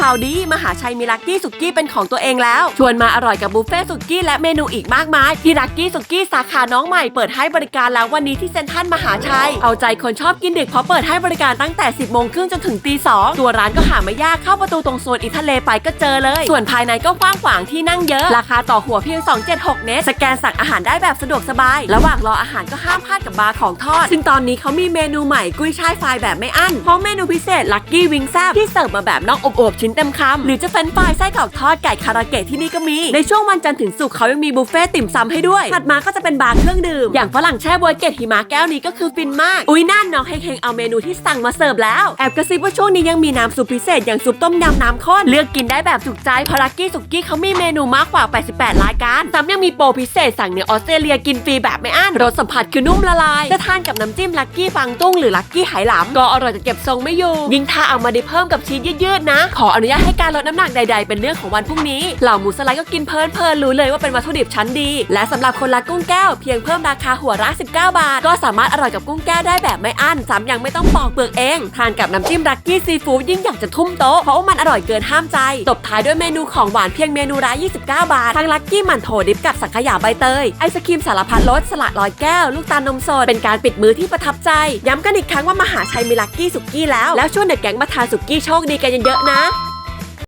ข่าวดีมหาชัยมีลักกี้สุกี้เป็นของตัวเองแล้ว ชวนมาอร่อยกับบุฟเฟ่ต์สุกี้และเมนูอีกมากมายที่ลักกี้สุกี้สาขาน้องใหม่เปิดให้บริการแล้ววันนี้ที่เซ็นทรัลมหาชัย เอาใจคนชอบกินดึกเพราะเปิดให้บริการตั้งแต่ 10 โมงครึ่งจนถึงตีสองตัวร้านก็หาไม่ยากเข้าประตูตรงโซนอิตาเลไปก็เจอเลย ส่วนภายในก็กว้างขวางที่นั่งเยอะ ราคาต่อหัวเพียง 276 เนตสแกนสั่งอาหารได้แบบสะดวกสบาย ระหว่างรออาหารก็ห้ามพลาดกับบาร์ของทอด ซึ่งตอนนี้เขามีเมนูใหม่กุ้ยช่ายไฟแบบไม่อั้นพร้อมเมนูพิเศษลักกี้วิงแซบที่เสิร์ฟมาแบบน่องอบๆชิ้นเต็มคำหรือจะเป็นไฟรายไส้กรอกทอดไก่คาราเกะที่นี่ก็มี ในช่วงวันจันทร์ถึงศุกร์เขายังมีบุฟเฟ่ต์ติ่มซำให้ด้วยถัดมาก็จะเป็นบาร์เครื่องดื่ม อย่างฝรั่งแช่บวเกตหิมะแก้วนี้ก็คือฟินมาก อุ้ยนั่นน้องเฮงๆเอาเมนูที่สั่งมาเสิร์ฟแล้วแอบกระซิบว่าช่วงนี้ยังมีน้ำซุปพิเศษอย่างซุปต้มยำน้ำข้นเลือกกินได้แบบจุใจเพรากกี้สุกี้เขามีเมนูมากกว่า 88 รายการซ้ำยังมีโปรพิเศษสั่งเนื้อออสเตรเลียกินฟรีแบบไม่อั้นรสสัมผัสคือนุ่มละลายจะทานกับน้ำจิ้มลักกี้ฟังตุ้งหรือลักกี้ไหหลำก็อร่อยจะเก็บทรงไม่อยู่ยิ่งถ้าเอามาได้เพิ่มกับชีสยืดๆนะ ขออนุญาตให้การลดน้ำหนักใด ๆ เป็นเรื่องของวันพรุ่งนี้เหล่าหมูสไลด์ก็กินเพลินเพลินๆรู้เลยว่าเป็นวัตถุดิบชั้นดี และสำหรับคนรักกุ้งแก้วเพียงเพิ่มราคาหัวละ19 บาท ก็สามารถอร่อยกับกุ้งแก้วได้แบบไม่อั้นซ้ำยังไม่ต้องปอกเปลือกเอง ทานกับน้ำจิ้มรักกี้ซีฟู้ดยิ่งอยากจะทุ่มโต๊ะเพราะว่ามันอร่อยเกินห้ามใจตบท้ายด้วยเมนูของหวานเพียงเมนูละ29 บาททั้งลักกี้หมันโถดิบกับสังขยาใบเตยไอศครีมสารพัดรสสลัดลอยแก้วลูกตาลนมสดเป็นการปิดมือที่ประทับใจ ย้ำกันอีกครั้งว่ามหาชัยมีลักกี้สุกี้แล้วแล้วชวนเด็กแก๊งมาทานสุกี้โชคดีกันเยอะๆนะ